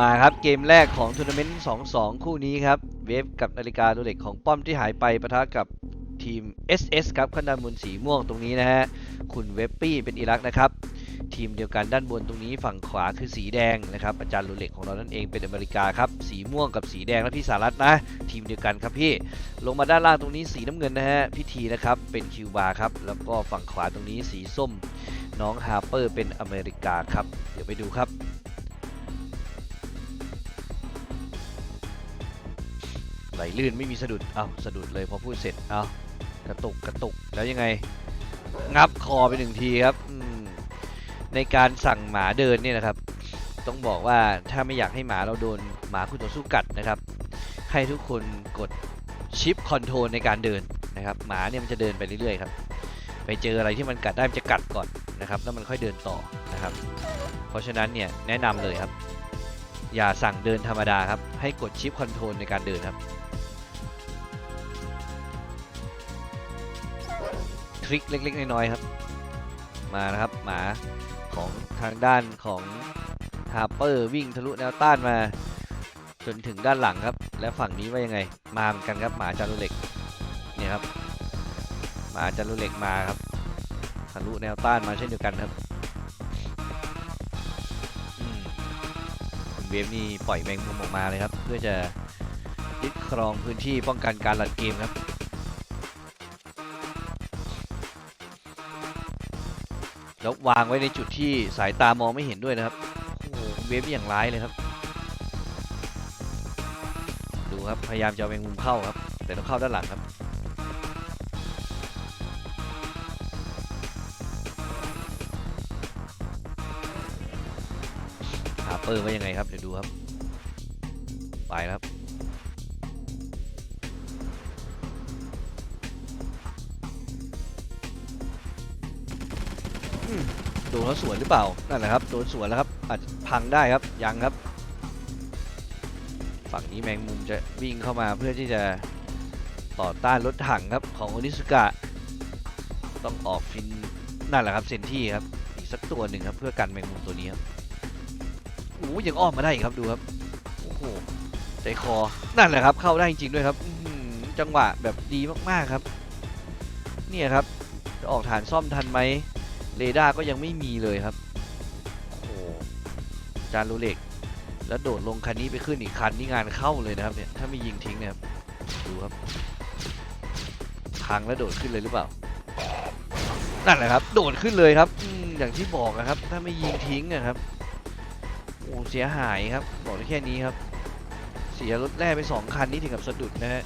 มาครับเกมแรกของทัวร์นาเมนต์2-2 คู่นี้ครับ เวฟกับนาฬิกาตัวเด็กของป้อมที่หายไปปะทะกับทีม SS ครับขันดานบนสีม่วงตรงนี้นะฮะ คุณเวปปี้เป็นอิรักนะครับ ทีมเดียวกันด้านบนตรงนี้ฝั่งขวาคือสีแดงนะครับอาจารย์ลูเล็กของเรานั่นเองเป็นอเมริกาครับสีม่วงกับสีแดงและพี่สารัตนะ ทีมเดียวกันครับพี่ลงมาด้านล่างตรงนี้สีน้ำเงินนะฮะพิธีนะครับเป็นคิวบาครับแล้วก็ฝั่งขวาตรงนี้สีส้ม น้องฮาร์เปอร์เป็นอเมริกาครับเดี๋ยวไปดูครับ ไหลลื่นไม่มีสะดุดเอาสะดุดเลยพอพูดเสร็จเอากระตุกกระตุกแล้วยังไง งับคอไปหนึ่งทีครับในการสั่งหมาเดินเนี่ยนะครับ ต้องบอกว่าถ้าไม่อยากให้หมาเราโดนหมาคู่ต่อสู้กัดนะครับ ให้ทุกคนกดชิปคอนโทรลในการเดินนะครับ หมาเนี่ยมันจะเดินไปเรื่อยๆครับ ไปเจออะไรที่มันกัดได้มันจะกัดก่อนนะครับ แล้วมันค่อยเดินต่อนะครับ เพราะฉะนั้นเนี่ยแนะนำเลยครับ อย่าสั่งเดินธรรมดาครับ ให้กดชิปคอนโทรลในการเดินครับ ทริคเล็ก ๆ น้อยๆครับ มานะครับหมาของทางด้านของฮาร์เปอร์วิ่งทะลุแนวต้านมา จนถึงด้านหลังครับ และฝั่งนี้ว่ายังไง มาเหมือนกันครับหมาจารุเหล็กเนี่ยครับหมาจารุเหล็กมาครับทะลุแนวต้านมาเช่นเดียวกันครับคุณเวฟนี่ปล่อยแมงมุมออกมาเลยครับ เพื่อจะยึดครองพื้นที่ป้องกันการหลัดเกมครับ แล้ววางไว้ในจุดที่สายตามองไม่เห็นด้วยนะครับ โอ้โหเวฟอย่างร้ายเลยครับ ดูครับ พยายามจะเอาแมงมุมเข้าครับ แต่ต้องเข้าด้านหลังครับ หาเปอร์ไว้ยังไงครับ เดี๋ยวดูครับ ไปครับ โดนเขาสวนหรือเปล่า นั่นแหละครับ โดนสวนแล้วครับ อาจจะพังได้ครับ ยังครับ ฝั่งนี้แมงมุมจะวิ่งเข้ามาเพื่อที่จะต่อต้านรถถังครับของโอนิสุกะ ต้องออกฟิน นั่นแหละครับเซนที่ครับ อีกสักตัวหนึ่งครับเพื่อกันแมงมุมตัวนี้ครับโอ้ยยังอ้อมมาได้อีกครับดูครับ โอ้โหใจคอ นั่นแหละครับ เข้าได้จริงๆด้วยครับจังหวะแบบดีมากๆครับ เนี่ยครับจะออกฐานซ่อมทันไหม เรดาร์ก็ยังไม่มีเลยครับ โอ้โหจานรูเล็ก แล้วโดดลงคันนี้ไปขึ้นอีกคันนี่งานเข้าเลยนะครับเนี่ย ถ้าไม่ยิงทิ้งเนะครับ ดูครับพังแล้วโดดขึ้นเลยหรือเปล่า นั่นแหละครับ โดดขึ้นเลยครับอย่างที่บอกนะครับ ถ้าไม่ยิงทิ้งนะครับ โอ้เสียหายครับ บอกได้แค่นี้ครับ เสียรถแร่ไปสองคันนี้ถึงกับสะดุดนะฮะ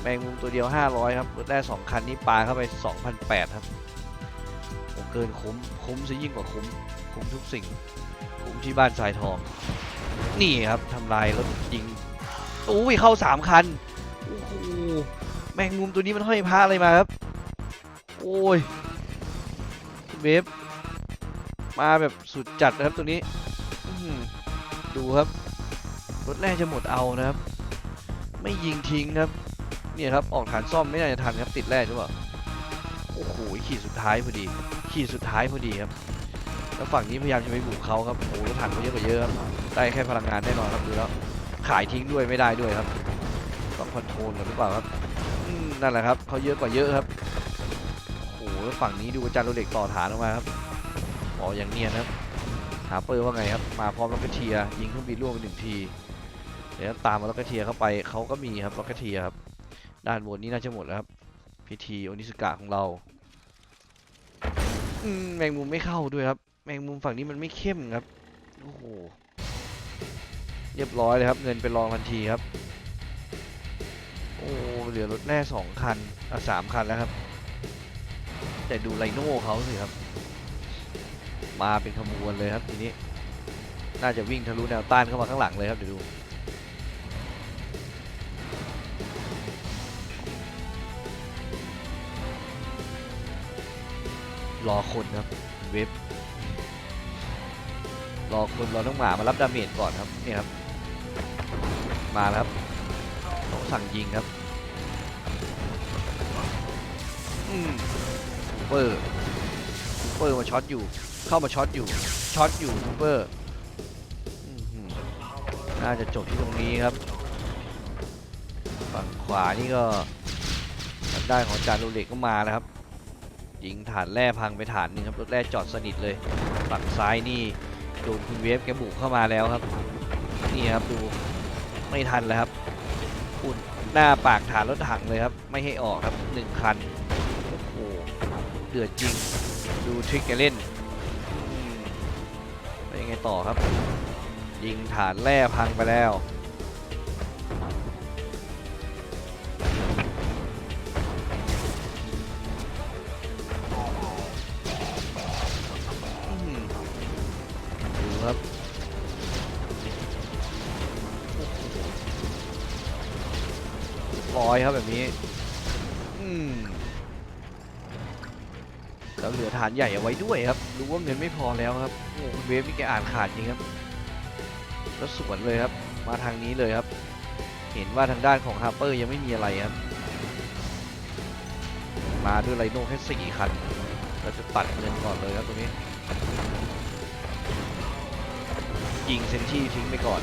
แมงมุมตัวเดียว 500 ครับ รถแร่สองคันนี้ปาเข้าไป 2,800 ครับ เกินคุ้ม คุ้มซะยิ่งกว่าคุ้ม คุ้มทุกสิ่ง คุ้มที่บ้านทรายทอง นี่ครับทำลายรถยิงโอ้ยเข้าสามคัน โอ้โห แมงมุมตัวนี้มันห้อยพระอะไรมาครับ โอ้ยเวฟมาแบบสุดจัดนะครับตัวนี้ ดูครับ รถแรกจะหมดเอานะครับ ไม่ยิงทิ้งครับ เนี่ยครับ ออกฐานซ่อมไม่น่าจะทันครับติดแรกหรือเปล่าโอ้โหขีดสุดท้ายพอดี ขีดสุดท้ายพอดีครับแล้วฝั่งนี้พยายามจะไปบุกเขาครับโอ้รถถังเขาเยอะกว่าเยอะครับได้แค่พลังงานแน่นอนครับดูแล้วขายทิ้งด้วยไม่ได้ด้วยครับต้องคอนโทรลกันหรือเปล่าครับนั่นแหละครับเขาเยอะกว่าเยอะครับโอ้โหแล้วฝั่งนี้ดูอาจารย์โรเล็กต่อฐานออกมาครับอ๋ออย่างเนียนครับหาเปอร์ว่าไงครับมาพร้อมล็อกเกอร์เทียยิงเครื่องบินล่วงไปหนึ่งทีเดี๋ยวตามมาล็อกเกอร์เทียเข้าไปเขาก็มีครับล็อกเกอร์เทียครับด้านบนนี้น่าจะหมดแล้วครับพิธีโอนิสกะของเรา อืมแมงมุมไม่เข้าด้วยครับ แมงมุมฝั่งนี้มันไม่เข้มครับ โอ้โห เรียบร้อยเลยครับ เงินเป็นรองทันทีครับ โอ้เหลือรถแร่สองคัน อะสามคันแล้วครับ แต่ดูไลโน่เขาสิครับ มาเป็นขบวนเลยครับทีนี้ น่าจะวิ่งทะลุแนวต้านเข้ามาข้างหลังเลยครับเดี๋ยวดู รอคนครับเว็บรอคนรอน้องหมามารับดาเมจก่อนครับนี่ครับ มาแล้วครับต้องสั่งยิงครับอืมซูเปอร์ซูเปอร์มาช็อตอยู่ เข้ามาช็อตอยู่ช็อตอยู่ซูเปอร์น่าจะจบที่ตรงนี้ครับ ฝั่งขวานี่ก็ด้านของจานโรเล็กก็มาแล้วครับ ยิงฐานแร่พังไปฐานหนึ่งครับรถแร่จอดสนิทเลยฝั่งซ้ายนี่โดนคุณเวฟแกบุกเข้ามาแล้วครับนี่ครับดูไม่ทันแล้วครับอุ่นหน้าปากฐานรถถังเลยครับไม่ให้ออกครับหนึ่งคันโอ้โหเดือดจริงดูทริกแกเล่นอืมแล้วยังไงต่อครับ ยิงฐานแร่พังไปแล้ว ร้อยครับแบบนี้ อืมแล้วเหลือฐานใหญ่เอาไว้ด้วยครับ รู้ว่าเงินไม่พอแล้วครับ โอ้คุณเวฟนี่แกอ่านขาดจริงครับ แล้วสวนเลยครับ มาทางนี้เลยครับ เห็นว่าทางด้านของฮาร์เปอร์ยังไม่มีอะไรครับ มาด้วยไรโน่แค่สี่คัน เราจะตัดเงินก่อนเลยครับตรงนี้ ยิงเซนที่ทิ้งไปก่อน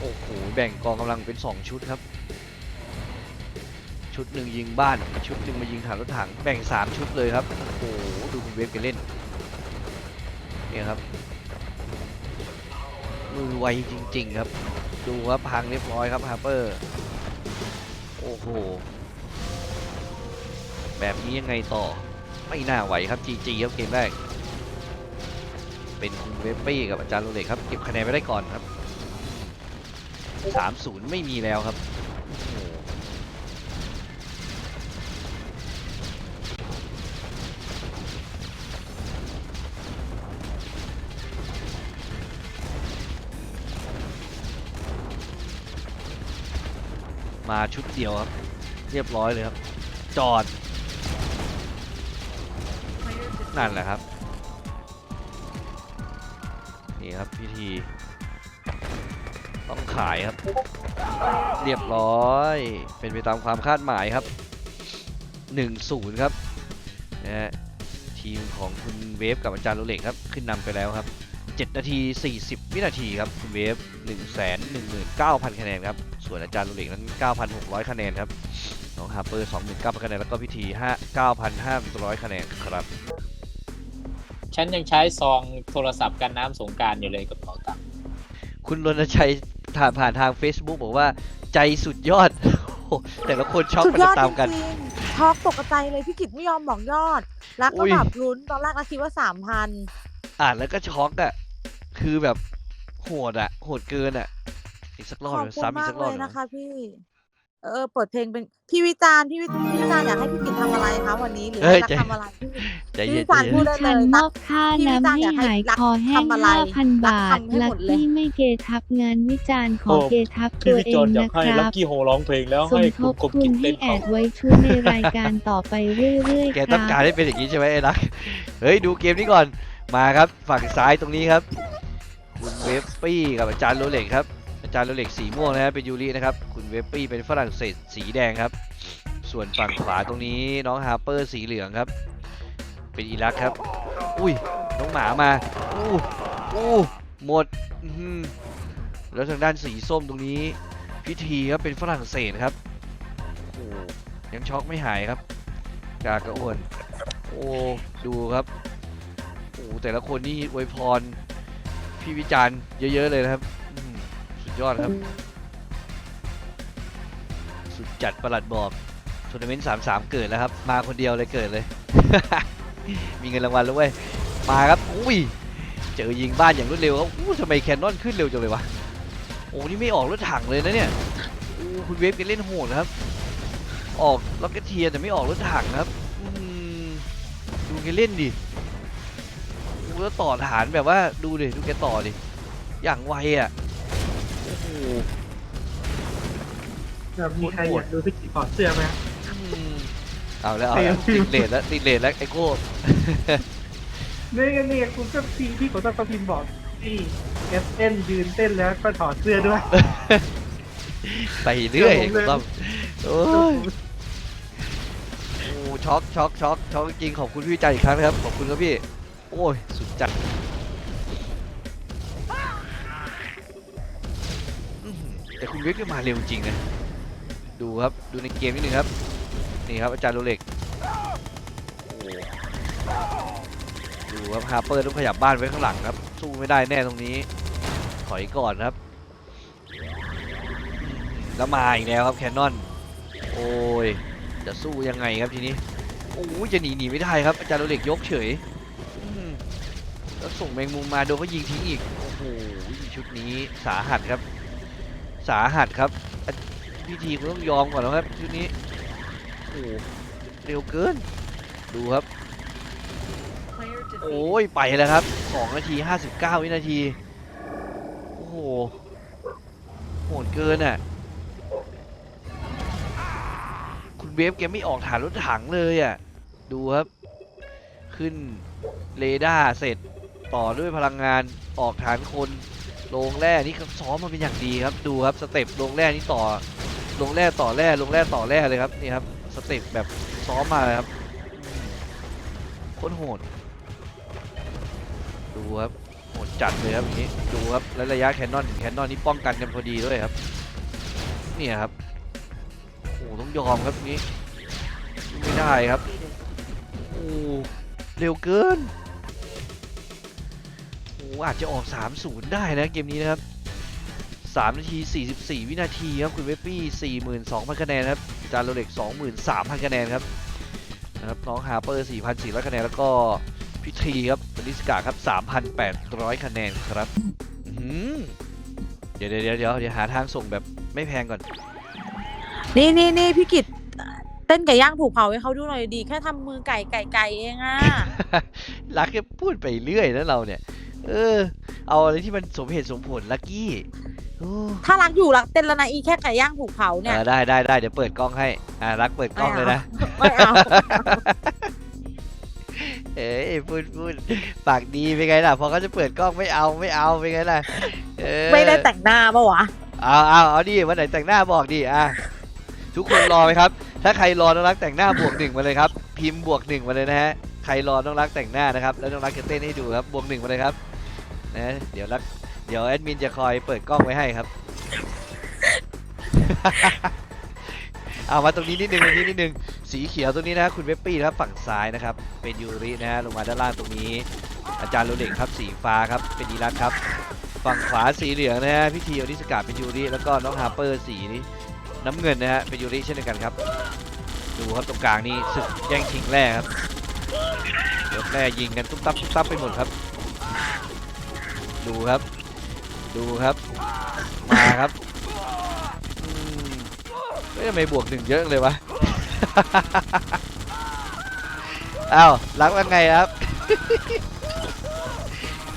โอ้โหแบ่งกองกำลังเป็น 2 ชุดครับ ชุดหนึ่งยิงบ้านชุดหนึ่งมายิงฐานรถถังแบ่ง 3 ชุดเลยครับโอ้โหดูคุณเวฟกันเล่นเนี่ยครับมือไวจริง ๆ ครับ ดูครับพังเรียบร้อยครับฮาร์เปอร์โอ้โหแบบนี้ยังไงต่อไม่น่าไหวครับ GG ครับเกมแรกเป็นคุณเวฟปี้กับอาจารย์โรเล็กครับเก็บคะแนนไปได้ก่อนครับ 3-0 ไม่มีแล้วครับมาชุดเดียวครับ เรียบร้อยเลยครับ จอด นั่นแหละครับ ครับ เรียบร้อย เป็นไปตามความคาดหมายครับ 1-0 ครับนะฮะทีมของคุณเวฟกับอาจารย์โรเล็กครับ ขึ้นนำไปแล้วครับ 7 นาที 40 วินาทีครับ คุณเวฟ 1 1 9 0 0 0 คะแนนครับ ส่วนอาจารย์โรเล็กนั้น 9,600 คะแนนครับน้องฮาร์เปอร์ 29,000 คะแนน แล้วก็พิธี5 9,500 คะแนนครับ ฉันยังใช้ซองโทรศัพท์กันน้ำสงกรารอยู่เลยกับเป๋าตังค์คุณรณชัย ผ่านผ่านทาง Facebook บอกว่าใจสุดยอดโอ้โหแต่ละคนช็อกสุดไปยอดตามๆกันจริงๆช็อกตกใจเลยพี่กิจไม่ยอมบอกยอดแล้วอุ้ก็ย แบบลุ้นตอนแรกเราคิดว่าสามพันอ่านแล้วก็ช็อกอะ คือแบบโหดอะ โหดเกินอะ อีกสักรขอบอบเดี๋ยวคุณซ้ำอีกมากสักรเลอบยเดี๋ยวนะคะ พี่ เออเปิดเพลงเป็นพี่วิจารณ์พี่วิพี่วิจารณ์อยากให้พี่กิจทำอะไรคะวันนี้หรือเฮ้ยให้รักใจทำอะไรพี่ ใจพี่เย็นวิจารณ์ใจพูเย็ดนได้ฉัเลยนมรักอบค่าพี่วิน้ำจารณ์ให้อยากให้หายรักคอแห้งทำอะไร5,000รักบาททำให้ลัหมกดเลยกี้ไม่เกทับงานวิจารณ์ขอโอ้เกทับพี่ตัววิเอจงรณ์อยานะกให้คลัรักบกี้โฮร้องเพลงแล้วสมให้ทคุณบกรมคุกิณจเต้ที่นแอเขาดไว้ช่วยในรายการต่อไปเรื่อยแกๆคต้องรับการให้เป็นอย่างนี้ใช่ไหมไอ้รัก เฮ้ยดูเกมนี้ก่อน มาครับฝั่งซ้ายตรงนี้ครับ คุณเวฟปี้กับอาจารย์โรเล็กครับ อาจารย์โรเล็กสีม่วงนะฮะเป็นยูรินะครับ คุณเวฟปี้เป็นฝรั่งเศสสีแดงครับ ส่วนฝั่งขวาตรงนี้น้องฮาร์เปอร์สีเหลืองครับ เป็นอิรักครับ อุ้ยน้องหมามาอู้อู้หมดแล้วทางด้านสีส้มตรงนี้ พิธีครับเป็นฝรั่งเศสครับโอ้ยังช็อกไม่หายครับกากระอ่วนโอ้ดูครับโอ้แต่ละคนนี่อวยพรพี่วิจารณ์เยอะ ๆ เลยนะครับ ยอดครับ สุดจัดประหลัดบอกทัวร์นาเมนต์สามสามเกิดแล้วครับ มาคนเดียวเลยเกิดเลย มีเงินรางวัลแล้วเว้ย มาครับ อุ้ย เจอยิงบ้านอย่างรวดเร็วครับอู้ทำไมแคนนอนขึ้นเร็วจังเลยวะ โอ้นี่ไม่ออกรถถังเลยนะเนี่ยโอ้คุณเวฟกันเล่นโหดนะครับ ออกล็อกเกตเทียแต่ไม่ออกรถถังครับดูแกเล่นดิดูแล้วต่อฐานแบบว่าดูดิ ดูแกต่อดิ อย่างไวอะ แบบมีใครอยากดูพี่กิจถอดเสื้อไหมอืมเอาแล้วเอาแล้วเตะติดเลทแล้วติดเลทแล้วไอโก้นี่ไงนี่ไงคุณก็พีพี่ผมต้องต้องพิมพ์บอกพี่เอฟเต้นยืนเต้นแล้วก็ถอดเสื้อด้วย ไปเรื่อยเดี๋ยวผมเลย ต้อมโอ้ยโอ้ช็อกช็อกช็อกช็อกจริงขอบคุณพี่วิจัยอีกครั้งนะครับขอบคุณครับพี่ โอ้ยสุดจัด แต่คุณเวฟก็มาเร็วจริงนะ ดูครับ ดูในเกมนิดนึงครับ นี่ครับอาจารย์โรเล็ก ดูครับฮาร์เปอร์ต้องขยับบ้านไว้ข้างหลังครับ สู้ไม่ได้แน่ตรงนี้ ถอยก่อนครับ แล้วมาอีกแล้วครับแคนนอน โอ้ย จะสู้ยังไงครับทีนี้ โอ้ยจะหนีหนีไม่ได้ครับอาจารย์โรเล็กยกเฉยแล้วส่งแมงมุมมาโดนเขายิงทิ้งอีก โอ้โหชุดนี้สาหัสครับ สาหัสครับอะพิธีคุณต้องยอมก่อนแล้วครับชุดนี้โอ้เร็วเกิน ดูครับ โอ้ยไปแล้วครับ2นาที 59 วินาที โอ้โหโหดเกินอะ คุณเวฟแกไม่ออกฐานรถถังเลยอะ ดูครับ ขึ้นเรดาร์เสร็จต่อด้วยพลังงานออกฐานคน ลงแร่นี่ซ้อมมาเป็นอย่างดีครับดูครับสเต็ปลงแร่นี่ต่อลงแร่ต่อแร่ลงแร่ต่อแร่เลยครับนี่ครับสเต็ปแบบซ้อมมาเลยครับโคตรโหดดูครับโหดจัดเลยครับอย่างนี้ดูครับแล้วระยะแคนนอนแคนนอนนี่ป้องกันกันพอดีด้วยครับเนี่ยครับโอ้โหต้องยอมครับนี้ไม่ได้ครับโอ้เร็วเกิน โอ้อาจจะออก 3-0 ได้นะเกมนี้นะครับ 3 นาที 44 วินาทีครับ คุณเวปปี้ 42,000 คะแนนครับ จานโรเล็ก 23,000 คะแนนครับนะครับน้องฮาร์เปอร์ 4,400 คะแนน แล้วก็พิธีครับบริสกาครับ 3,800 คะแนนครับอื้อหือเดี๋ยวเดี๋ยวเดี๋ยวเดี๋ยวเดี๋ยวหาทางส่งแบบไม่แพงก่อน นี่นี่นี่พี่กิตเต้นไก่ย่างถูกเผาให้เขาดูหน่อยดี แค่ทำมือไก่ไก่ไก่เองอะ รักแค่พูดไปเรื่อยนะเราเนี่ย เออ เอาอะไรที่มันสมเหตุสมผลลักกี้โอ้ถ้ารักอยู่รักเต้นแล้วนะอีแค่ไก่ย่างถูกเผาเนี่ยเออได้ได้ได้เดี๋ยวเปิดกล้องให้ อ่ารักเปิดกล้องเลยนะ ไม่เอา เอ้ยพูดพูดปากดีเป็นไงล่ะพอเขาจะเปิดกล้องไม่เอาไม่เอาเป็นไงล่ะเออไม่ได้แต่งหน้าปะวะ เอาเอาเอาดิวันไหนแต่งหน้าบอกดิอะทุกคนรอไหมครับ ถ้าใครรอน้องรักแต่งหน้าบวกหนึ่งมาเลยครับ พิมพ์บวกหนึ่งมาเลยนะฮะใครรอน้องรักแต่งหน้านะครับ แล้วน้องรักจะเต้นให้ดูครับบวกหนึ่งมาเลยครับ นะเดี๋ยวรักเดี๋ยวแอดมินจะคอยเปิดกล้องไว้ให้ครับ เอามาตรงนี้นิดนึงตรงนี้นิดนึง สีเขียวตรงนี้นะคุณเวปปี้นะครับฝั่งซ้ายนะครับ เป็นยูรินะฮะลงมาด้านล่างตรงนี้ อาจารย์โรเล็กครับสีฟ้าครับเป็นอีรักครับ ฝั่งขวาสีเหลืองนะฮะพิธีอนิสกาเป็นยูริแล้วก็น้องฮาร์เปอร์สีน้ำเงินนะฮะเป็นยูริเช่นเดียวกันครับ ดูครับตรงกลางนี่ศึกแย่งชิงแร่ครับเดี๋ยวแร่ยิงกันตุ๊บตับตุ๊บตับไปหมดครับ ดูครับ ดูครับ มาครับอืมเฮ้ยทำไมบวกหนึ่งเยอะเลยวะอ้าวรักว่าไงครับ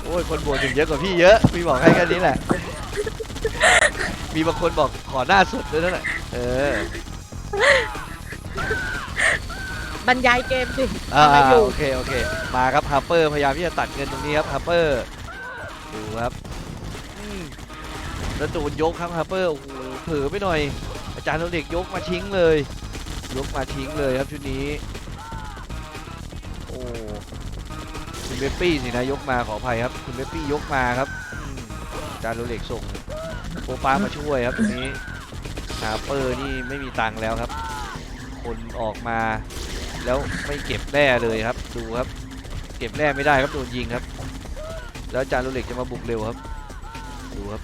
โอ้ยคนบวกหนึ่งเยอะกว่าพี่เยอะ พี่บอกให้แค่นี้แหละ มีบางคนบอกขอหน้าสุดด้วยนั่นแหละเออบรรยายเกมสิอ่าทำไมอยู่ โอเค โอเค มาครับฮาร์เปอร์พยายามที่จะตัดเงินตรงนี้ครับฮาร์เปอร์ ดูครับแล้วโดนยกครับฮาร์เปอร์โอ้โหเผลอไปหน่อย อาจารย์โรเด็กยกมาทิ้งเลย ยกมาทิ้งเลยครับชุดนี้โอ้คุณเบปปี้สินะยกมาขออภัยครับ คุณเบปปี้ยกมาครับอาจารย์โรเล็กส่งโปป้ามาช่วยครับตรงนี้ฮาร์เปอร์นี่ไม่มีตังค์แล้วครับ คนออกมาแล้วไม่เก็บแร่เลยครับ ดูครับ เก็บแร่ไม่ได้ครับโดนยิงครับ แล้วอาจารย์โรเล็กจะมาบุกเร็วครับ ดูครับ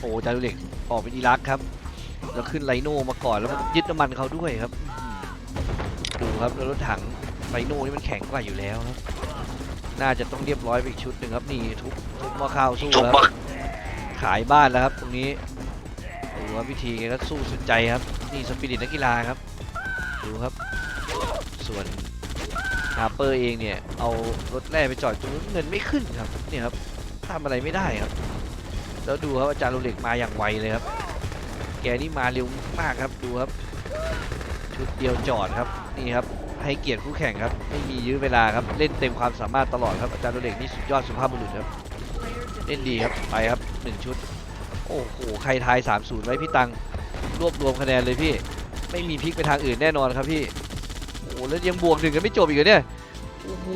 โอ้อาจารย์โรเล็กออกเป็นอีรักครับ แล้วขึ้นไลโน่มาก่อนแล้วมันยึดน้ำมันเขาด้วยครับอื้อหือดูครับแล้วรถถังไลโน่นี่มันแข็งกว่าอยู่แล้วครับ น่าจะต้องเรียบร้อยไปอีกชุดหนึ่งครับนี่ทุบทุบหม้อข้าวสู้ครับขายบ้านแล้วครับ ตรงนี้ดูครับวิธีก็สู้สุดใจครับ นี่สปิริตนักกีฬาครับ ดูครับ ส่วน ฮาร์เปอร์เองเนี่ย เอารถแร่ไปจอดตรงนู้นเงินไม่ขึ้นครับเนี่ยครับทำอะไรไม่ได้ครับ แล้วดูครับอาจารย์โรเล็กมาอย่างไวเลยครับ แกนี่มาเร็วมากครับดูครับชุดเดียวจอดครับนี่ครับให้เกียรติคู่แข่งครับไม่มียื้อเวลาครับเล่นเต็มความสามารถตลอดครับอาจารย์โรเล็กนี่สุดยอดสุภาพบุรุษครับเล่นดีครับไปครับหนึ่งชุดโอ้โหใครทาย 3-0 ไว้พี่ตังรวบรวมคะแนนเลยพี่ไม่มีพลิกไปทางอื่นแน่นอนครับพี่ หแล้วยังบวกหนึ่งกันไม่จบอีกเหรอเนี่ยโอ้โห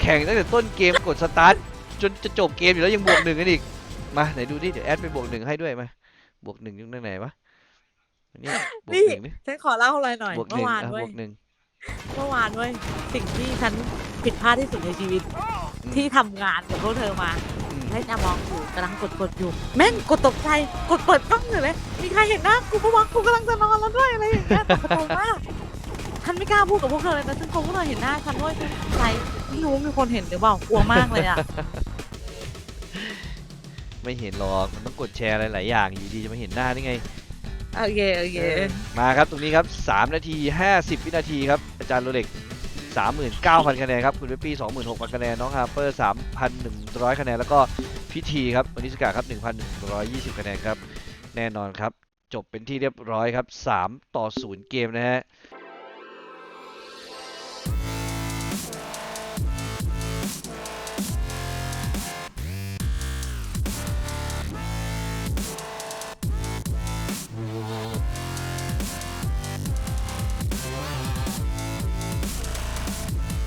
แข่งตั้งแต่ต้นเกมกดสตาร์ทจนจะจบเกมอยู่แล้วยังบวกหนึ่งกันอีกมาไหนดูดิเดี๋ยวแอดไปบวกหนึ่งให้ด้วยมาบวกหนึ่งอยู่ตรงไหนวะอันนี่บวกนี่หนึ่งดิฉันขอเล่าอะไรหน่อยบวกหเมื่นึ่องวานอะเว้บยวกหนึ่ง เมื่อวานเว้ยสิ่งที่ฉันผิดพลาดที่สุดในชีวิตอืมที่ทำงานกับพวกเธอมาอืม ให้นามองอยู่กำลังกดกดอยู่ แม่งกดตกใจกดเปิดกล้องอยู่เลยมีใครเห็นหน้ากูปะวะกูกำลังจะนอนแล้วด้วยอะไรอย่างเงี้ยตกใจมาก ฉันไม่กล้าพูดกับพวกเธอเลยนะซึ่งพวกเธอเห็นหน้าฉันด้วยฉันตกใจไม่รู้มีคนเห็นหรือเปล่ากลัวมากเลยอะ ไม่เห็นหรอก มันต้องกดแชร์อะไรหลายอย่าง อยู่ดีจะมาเห็นหน้าได้ไง โอเคโอเคมาครับตรงนี้ครับ 3 นาที 50 วินาทีครับ อาจารย์โรเล็ก 39,000 คะแนนครับ คุณเวปปี้ 26,000 คะแนน น้องฮาร์เปอร์ 3,100 คะแนน แล้วก็พิธีครับวนิสกาครับ 1,120 คะแนนครับ แน่นอนครับ จบเป็นที่เรียบร้อยครับ 3 ต่อ 0 เกมนะฮะ